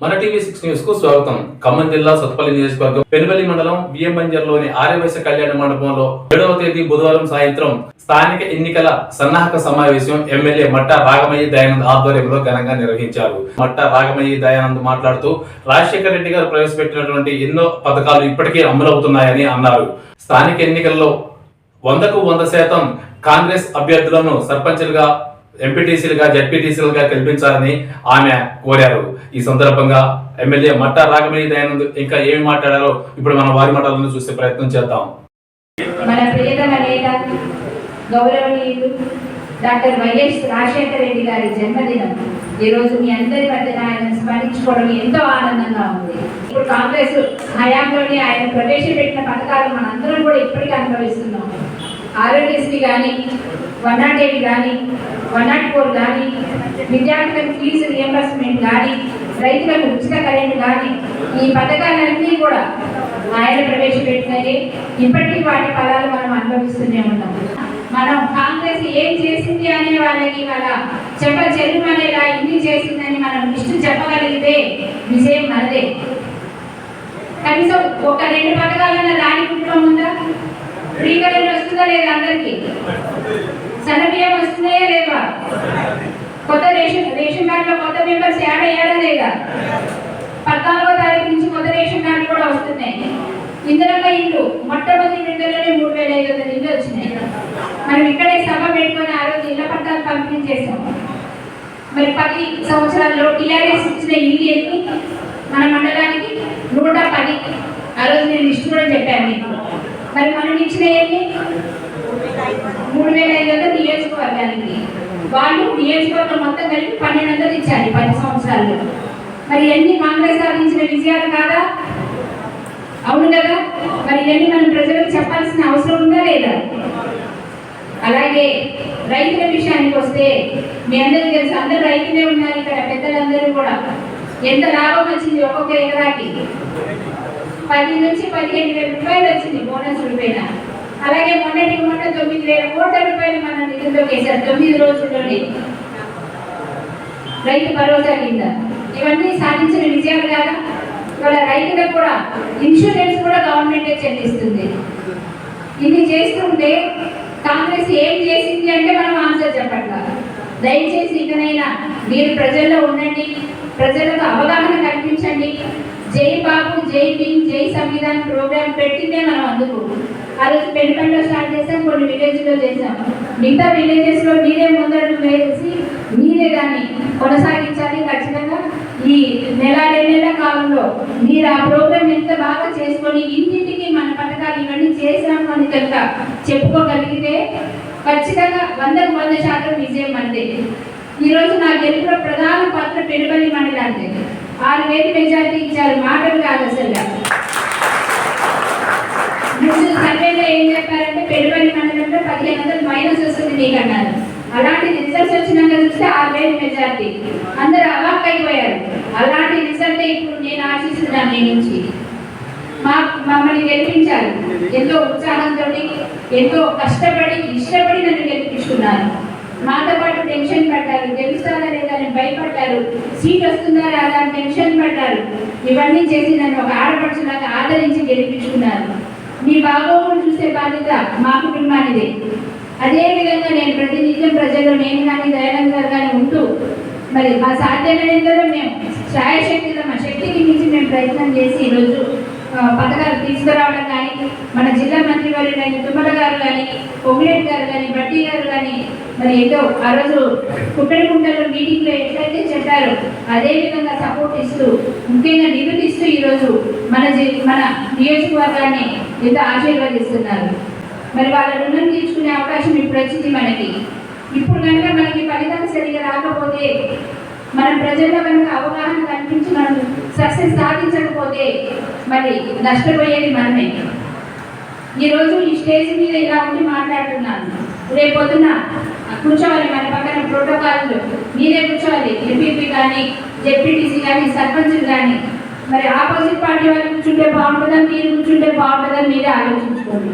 మన TV six న్యూస్కు స్వాగతం. ఖమ్మం జిల్లా సత్పల్లి నియోజకవర్గం పెనుబలి మండలం బియ్యం బంజర్లోని ఆర్యవైశ్య కళ్యాణ మండపంలో ఏడవ తేదీ బుధవారం సాయంత్రం స్థానిక ఎన్నికల సన్నాహక సమావేశం ఎమ్మెల్యే మట్ట రాగమయ్య దయానంద్ ఆధ్వర్యంలో ఘనంగా నిర్వహించారు. మట్ట రాగమయ్య దయానంద్ మాట్లాడుతూ రాజశేఖర రెడ్డి గారు ప్రవేశపెట్టినటువంటి ఎన్నో పథకాలు ఇప్పటికే అమలవుతున్నాయని అన్నారు. స్థానిక ఎన్నికల్లో వందకు వంద శాతం కాంగ్రెస్ అభ్యర్థులను సర్పంచ్లుగా ఎంపీటీసీలుగా జడ్పీటీసీలుగా కల్పించాలని ఆమె కోరారు. ఈ సందర్భంగా ఎమ్మెల్యే మట్ట రాగమయ్య దయానంద్ ఇంకా ఏమి మాట్లాడారో ఇప్పుడు మనం వారి మాటలను చూసే ప్రయత్నం చేద్దాం. మన ప్రియతమ నేత గౌరవనీయులు డాక్టర్ వైఎస్ రాజశేఖర రెడ్డి గారి జన్మదినం. ఈ రోజు మీ అందరి మధ్యన ఆయన స్మరించుకోవడం ఎంతో ఆనందంగా ఉంది. ఇప్పుడు కాంగ్రెస్ హయాంలోనే ఆయన ప్రవేశపెట్టిన పథకాలు మనందరం కూడా ఇప్పటికీ అనుభవిస్తున్నాం. ఆరోగ్యశ్రీ కానీ వన్ నాట్ ఎయిట్ కానీ వన్ నాట్ ఫోర్ కానీ విద్యార్థులకు ఫీజు రియంబర్స్మెంట్ కానీ రైతులకు ఉచిత కరెంట్ కానీ ఈ పథకాలన్నీ కూడా ఆయన ప్రవేశపెట్టినవి ఇప్పటికీ వాటి ఫలాలు మనం అనుభవిస్తూనే ఉన్నాం. మనం కాంగ్రెస్ ఏం చేసింది అనే వాళ్ళకి వాళ్ళ చెప్ప చెల్లుమనేలా ఇన్ని చేసిందని మనం లిస్టు చెప్పగలిగితే విజయం మనదే. కనీసం ఒక రెండు పథకాలన్న రాని కుటుంబం ఉందా? ఫ్రీ కరెంట్ వస్తుందా లేదా అందరికీ? సన్నబియ్యం వస్తున్నాయా లేవా కొత్త రేషన్ రేషన్ కార్డులో కొత్త మెంబర్స్ యాడ్ అయ్యారా లేదా? పద్నాలుగో తారీఖు నుంచి కొత్త రేషన్ కార్డు కూడా వస్తున్నాయి. ఇందిరమ్మ ఇల్లు మొట్టమొదటి రెండులోనే మూడు వేల ఐదు వందల ఇల్లు వచ్చినాయి. మనం ఇక్కడే సభ పెట్టుకొని ఆ రోజు ఇళ్ళ పట్టాలు పంపిణీ చేసాం మరి పది సంవత్సరాల్లో టీఆర్ఎస్ ఇచ్చిన ఇల్లు ఎన్ని? మన మండలానికి నూట పది. ఆ రోజు నేను లిస్ట్ కూడా చెప్పాను మీకు. మరి మనం ఇచ్చిన ఎన్ని? మూడు వేల ఐదు వందలు నియోజకవర్గానికి వాళ్ళు నియోజకవర్గం మొత్తం కలిపి పన్నెండు వందలు ఇచ్చారు పది సంవత్సరాల్లో. మరి ఎన్ని కాంగ్రెస్ సాధించిన విజయాలు కాదా? అవును కదా? మరి ఇవన్నీ మనం ప్రజలకు చెప్పాల్సిన అవసరం ఉందా లేదా? అలాగే రైతుల విషయానికి వస్తే మీ అందరికీ తెలుసు అందరు రైతులే ఉన్నారు ఇక్కడ పెద్దలందరూ కూడా. ఎంత లాభం వచ్చింది ఒక్కొక్క ఎకరాకి? పది నుంచి పదిహేను వేల రూపాయలు వచ్చింది బోనస్ రూపాయన అలాగే మొన్నటి మొన్న తొమ్మిది వేల కోట్ల రూపాయలు మన నిధుల్లో వేశారు. తొమ్మిది రోజుల్లోనే. రైతు భరోసా కింద. ఇవన్నీ సాధించిన విజయాలు కాదా? ఇవాళ రైతులకు కూడా ఇన్సూరెన్స్ కూడా గవర్నమెంటే చెల్లిస్తుంది. ఇది చేస్తుంటే కాంగ్రెస్ ఏం చేసింది అంటే మనం ఆన్సర్ చెప్పట్లా. దయచేసి ఇకనైనా మీరు ప్రజల్లో ఉండండి ప్రజలకు అవగాహన కల్పించండి. జై బాబు జై భీమ్ జై సంవిధాన్ ప్రోగ్రాం పెట్టిందే మనం అందుకు. ఆ రోజు పెళ్ళిపండ్లో స్టార్ట్ చేసాం కొన్ని విలేజ్లో చేసాం మిగతా విలేజెస్లో మీరే ముందడుగు వేసి మీరే దాన్ని కొనసాగించాలి. ఖచ్చితంగా ఈ నెల రెండు కాలంలో మీరు ఆ ప్రోగ్రామ్ ఎంత బాగా చేసుకొని ఇంటింటికి మన పథకాలు ఇవన్నీ చేసాము అని కనుక చెప్పుకోగలిగితే ఖచ్చితంగా వందకు వంద శాతం విజయం మనదే. ఈరోజు నా గెలుపులో ప్రధాన పాత్ర పెనుబలి మండలాంటిది ఆరు వేలు మెజార్టీ ఇచ్చారు మాటలు కాదు అసలు ముందు సర్వేలో ఏం చెప్పారంటే పెనుబలి మండలంలో పదిహేను వందలు మైనస్ అన్నారు అలాంటి రిజల్ట్స్ వచ్చినాక చూస్తే ఆరు వేలు మెజార్టీ. అందరూ అవాక్ అయిపోయారు అలాంటి రిజల్ట్ ఇప్పుడు నేను ఆశిస్తున్నాను మీ నుంచి. మా మమ్మల్ని గెలిపించారు. ఎంతో ఉత్సాహంతో ఎంతో కష్టపడి ఇష్టపడి నన్ను గెలిపించుకున్నారు. మాతో పాటు టెన్షన్ పడ్డారు. గెలుస్తారా లేదా అని భయపడ్డారు. సీట్ వస్తుందా రాదా అని టెన్షన్ పడ్డారు. ఇవన్నీ చేసి నన్ను ఒక ఆడపడుచులాగా ఆదరించి గెలిపించుకున్నారు. మీ బాగోగులు చూసే బాధ్యత మా కుటుంబానిదే. అదేవిధంగా నేను ప్రతినిత్యం ప్రజలు నేను కానీ దయానంద్ గారు కానీ ఉంటూ మరి మా సాధ్యమైనంతలో మేము ఛాయశక్తిలో మా శక్తికి మించి మేము ప్రయత్నం చేసి ఈరోజు పథకాలు తీసుకురావడం కానీ మన జిల్లా మంత్రి వారు కానీ తుమ్మల గారు కానీ పొంగులేట్ గారు కానీ బట్టి గారు కానీ మరి ఏదో ఆ రోజు కుట్టడికుంటలో మీటింగ్లో ఎట్లయితే చెప్పారో అదేవిధంగా సపోర్ట్ ఇస్తూ ముఖ్యంగా నిధులు ఇస్తూ ఈరోజు మన జి- మన నియోజకవర్గాన్ని ఎంతో ఆశీర్వదిస్తున్నారు. మరి వాళ్ళ రుణం తీర్చుకునే అవకాశం ఇప్పుడు వచ్చింది మనకి. ఇప్పుడు కనుక మనకి ఫలితాలు సరిగా రాకపోతే మన ప్రజల్లో కనుక అవగాహన కల్పించి మనం సక్సెస్ సాధించకపోతే మరి నష్టపోయేది మనమే. ఈరోజు ఈ స్టేజ్ మీద ఇలా ఉండి మాట్లాడుతున్నాను. రేపు పొద్దున కూర్చోవాలి మన పక్కన ప్రోటోకాల్ మీరే కూర్చోవాలి. ఎంపీపీ కానీ జెడ్పీటీసీ కానీ సర్పంచులు కానీ. మరి ఆపోజిట్ పార్టీ వాళ్ళు కూర్చుంటే బాగుంటుందా? మీరు కూర్చుంటే బాగుంటుందా? మీరే ఆలోచించుకోండి.